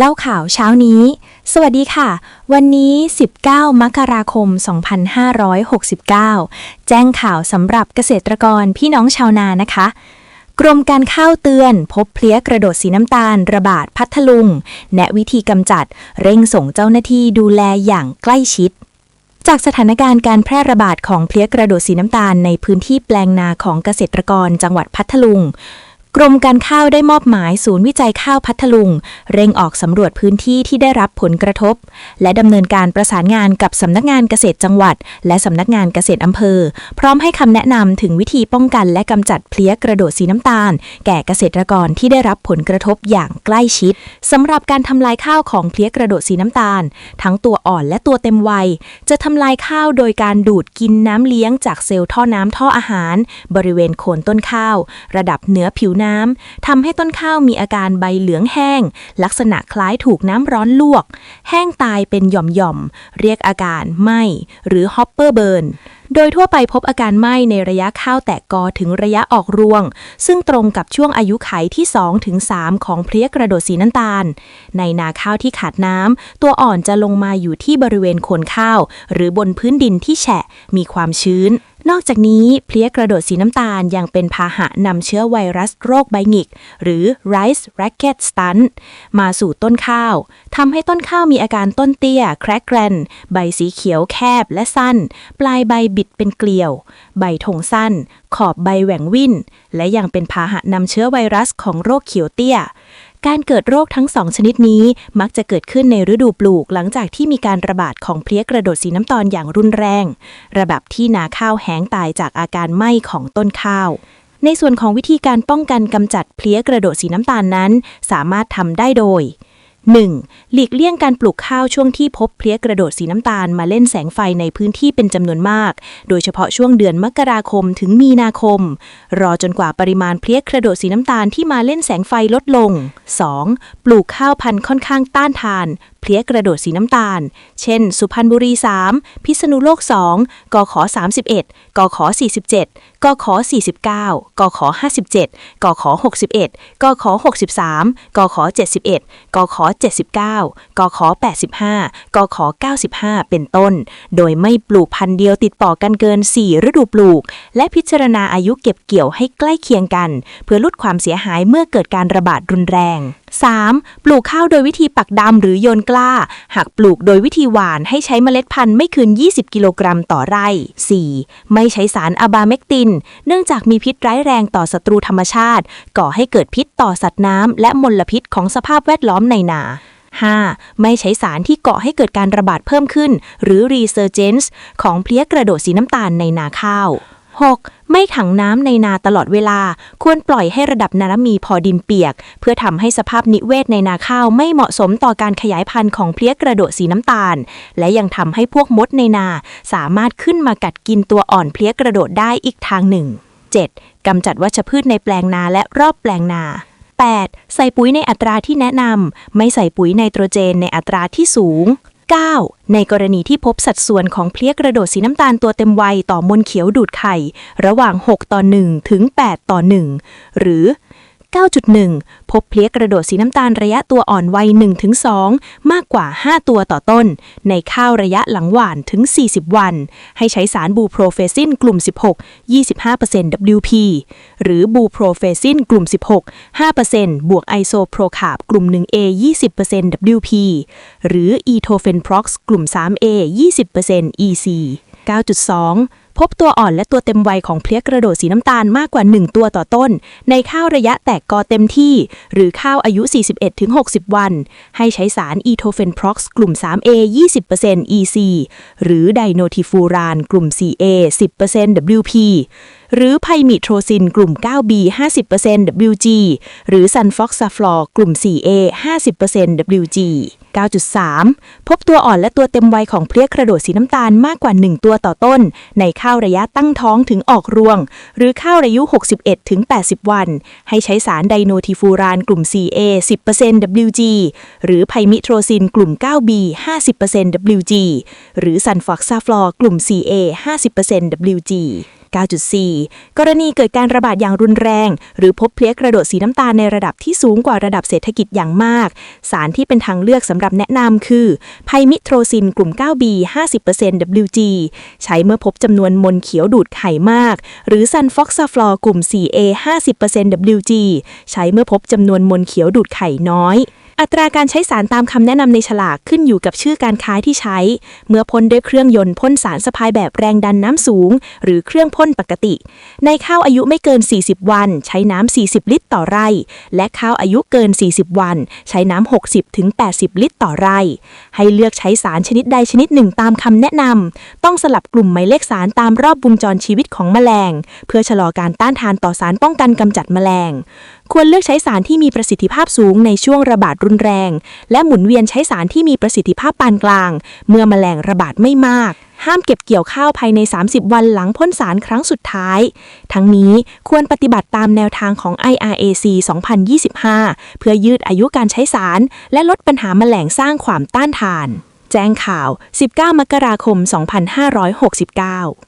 เล่าข่าวเช้านี้ สวัสดีค่ะ วันนี้ 19 มกราคม 2569 แจ้งข่าวสำหรับเกษตรกรพี่น้องชาวนานะคะ กรมการข้าวเตือนพบเพลี้ยกระโดดสีน้ำตาลระบาดพัทลุง แนะวิธีกำจัดเร่งส่งเจ้าหน้าที่ดูแลอย่างใกล้ชิดจากสถานการณ์การแพร่ระบาดของเพลี้ยกระโดดสีน้ำตาลในพื้นที่แปลงนาของเกษตรกรจังหวัดพัทลุง กรมการข้าวได้มอบหมายศูนย์วิจัยข้าวพัทลุง เร่งออกสำรวจพื้นที่ที่ได้รับผลกระทบ และดำเนินการประสานงานกับสำนักงานเกษตรจังหวัด และสำนักงานเกษตรอำเภอ พร้อมให้คำแนะนำถึงวิธีป้องกันและกำจัดเพลี้ยกระโดดสีน้ำตาล แก่เกษตรกรที่ได้รับผลกระทบอย่างใกล้ชิดสำหรับการทำลายข้าวของเพลี้ยกระโดดสีน้ำตาล ทั้งตัวอ่อนและตัวเต็มวัย จะทำลายข้าวโดยการดูดกินน้ำเลี้ยงจากเซลล์ท่อน้ำท่ออาหาร บริเวณโคนต้นข้าว ระดับเหนือผิวน้ำทำให้ต้นข้าวมีอาการใบเหลืองแห้ง ลักษณะคล้ายถูกน้ำร้อนลวก แห้งตายเป็นหย่อมๆ เรียกอาการไหมหรือฮอปเปอร์เบิร์น โดยทั่วไปพบอาการไหม้ในระยะข้าวแตกกอถึงระยะออกรวง ซึ่งตรงกับช่วงอายุไขที่2ถึง3ของเพลี้ยกระโดดสีน้ำตาล ในนาข้าวที่ขาดน้ำตัวอ่อนจะลงมาอยู่ที่บริเวณโคนข้าว หรือบนพื้นดินที่แฉะมีความชื้นนอกจากนี้เพลี้ยกระโดดสีน้ำตาลยังเป็นพาหะนำเชื้อไวรัสโรคใบหงิก หรือ rice racket stunt มาสู่ต้นข้าวทำให้ต้นข้าวมีอาการต้นเตี้ย แครกแกรน ใบสีเขียวแคบและสั้น ปลายใบบิดเป็นเกลียว ใบถงสั้น ขอบใบแหว่งวิ่น และยังเป็นพาหะนำเชื้อไวรัสของโรคเขียวเตี้ย การเกิดโรคทั้งสองชนิดนี้มักจะเกิดขึ้นในฤดูปลูกหลังจากที่มีการระบาดของเพลี้ยกระโดดสีน้ำตาลอย่างรุนแรง ระดับที่นาข้าวแห้งตายจากอาการไหม้ของต้นข้าวในส่วนของวิธีการป้องกันกำจัดเพลี้ยกระโดดสีน้ำตาลนั้น สามารถทำได้โดย 1. หลีกเลี่ยงการปลูกข้าวช่วงที่พบเพลี้ยกระโดดสีน้ำตาลมาเล่นแสงไฟในพื้นที่เป็นจำนวนมาก โดยเฉพาะช่วงเดือนมกราคมถึงมีนาคม รอจนกว่าปริมาณเพลี้ยกระโดดสีน้ำตาลที่มาเล่นแสงไฟลดลง 2. ปลูกข้าวพันธุ์ค่อนข้างต้านทาน ลี้ยกระโดดสีน้ำตาล เช่น สุพรรณบุรี 3 พิษณุโลก 2 กข31 กข47 กข49 กข57 กข61 กข63 กข71 กข79 กข85 กข95 เป็นต้น โดยไม่ปลูกพันธุ์เดียวติดต่อกันเกิน 4 ฤดูปลูก และพิจารณาอายุเก็บเกี่ยวให้ใกล้เคียงกัน เพื่อลดความเสียหายเมื่อเกิดการระบาดรุนแรง 3. ปลูกข้าวโดยวิธีปักดำหรือโยนกล้า หากปลูกโดยวิธีหวานให้ใช้เมล็ดพันธุ์ไม่เกิน20 กิโลกรัมต่อไร่ 4. ไม่ใช้สารอะบาเมกติน เนื่องจากมีพิษร้ายแรงต่อศัตรูธรรมชาติ ก่อให้เกิดพิษต่อสัตว์น้ำและมลพิษของสภาพแวดล้อมในนา 5. ไม่ใช้สารที่ก่อให้เกิดการระบาดเพิ่มขึ้น หรือ resurgence ของเพลี้ยกระโดดสีน้ำตาลในนาข้าว 6. ไม่ถังน้ำในนาตลอดเวลา ควรปล่อยให้ระดับน้ำมีพอดินเปียก เพื่อทำให้สภาพนิเวศในนาข้าวไม่เหมาะสมต่อการขยายพันธุ์ของเพลี้ยกระโดดสีน้ำตาล และยังทำให้พวกมดในนา สามารถขึ้นมากัดกินตัวอ่อนเพลี้ยกระโดดได้อีกทางหนึ่ง 7. กำจัดวัชพืชในแปลงนาและรอบแปลงนา 8. ใส่ปุ๋ยในอัตราที่แนะนำไม่ใส่ปุ๋ยไนโตรเจนในอัตราที่สูง 9. ในกรณีที่พบสัดส่วนของเพลี้ยกระโดดสีน้ำตาลตัวเต็มวัยต่อมวลเขียวดูดไข่ ระหว่าง 6 ต่อ 1 ถึง 8 ต่อ 1 หรือ 9.1 พบเพลี้ยกระโดดสีน้ำตาลระยะตัวอ่อนวัย 1-2 มากกว่า 5 ตัวต่อต้น ในข้าวระยะหลังหวานถึง 40 วัน ให้ใช้สารบูโปรเฟซินกลุ่ม 16 25% WP หรือบูโปรเฟซินกลุ่ม 16 5%บวกไอโซโปรคาบกลุ่ม 1A 20% WP หรืออีโทเฟนพร็อกซ์กลุ่ม 3A 20% EC 9.2 พบตัวอ่อนและตัวเต็มวัยของเพลี้ยกระโดดสีน้ำตาลมากกว่า 1 ตัวต่อต้น ในข้าวระยะแตกกอเต็มที่ หรือข้าวอายุ 41-60 วัน ให้ใช้สารอีโทเฟนพร็อกซ์กลุ่ม 3A 20% EC หรือไดโนทิฟูรานกลุ่ม 4A 10% WP หรือไพมิโทรซินกลุ่ม 9B 50% WG หรือซันฟอกซาฟลอร์กลุ่ม 4A 50% WG 9.3 พบตัวอ่อนและตัวเต็มวัยของเพลี้ยกระโดดสีน้ำตาลมากกว่า 1 ตัวต่อต้น ในข้าวระยะตั้งท้องถึงออกรวง หรือข้าวอายุ 61 ถึง 80 วัน ให้ใช้สารไดโนทิฟูรานกลุ่ม 4A 10% WG หรือไพมิโทรซินกลุ่ม 9B 50% WG หรือซันฟอกซาฟลอร์กลุ่ม 4A 50% WG 9.4 กรณีเกิดการระบาดอย่างรุนแรง หรือพบเพลี้ยกระโดดสีน้ำตาลในระดับที่สูงกว่าระดับเศรษฐกิจอย่างมาก สารที่เป็นทางเลือกสำหรับแนะนำคือไพมิโทรซินกลุ่ม 9B 50% WG ใช้เมื่อพบจำนวนมลเขียวดูดไข่มาก หรือซันฟอกซาฟลอร์กลุ่ม 4A 50% WG ใช้เมื่อพบจำนวนมลเขียวดูดไข่น้อย อัตราการใช้สารตามคำแนะนำในฉลากขึ้นอยู่กับชื่อการค้าที่ใช้ เมื่อพ่นด้วยเครื่องยนต์พ่นสารสะพายแบบแรงดันน้ำสูง หรือเครื่องพ่นปกติ ในข้าวอายุไม่เกิน 40 วัน ใช้น้ำ 40 ลิตรต่อไร่ และข้าวอายุเกิน 40 วัน ใช้น้ำ 60ถึง80 ลิตรต่อไร่ ให้เลือกใช้สารชนิดใดชนิดหนึ่งตามคำแนะนำต้องสลับกลุ่มหมายเลขสารตามรอบวงจรชีวิตของแมลง เพื่อชะลอการต้านทานต่อสารป้องกันกำจัดแมลง ควรเลือกใช้สารที่มีประสิทธิภาพสูงในช่วงระบาดรุนแรง และหมุนเวียนใช้สารที่มีประสิทธิภาพปานกลาง เมื่อแมลงระบาดไม่มาก ห้ามเก็บเกี่ยวข้าวภายใน 30 วันหลังพ่นสารครั้งสุดท้าย ทั้งนี้ควรปฏิบัติตามแนวทางของ IRAC 2025 เพื่อยืดอายุการใช้สาร และลดปัญหาแมลงสร้างความต้านทาน แจ้งข่าว 19 มกราคม 2569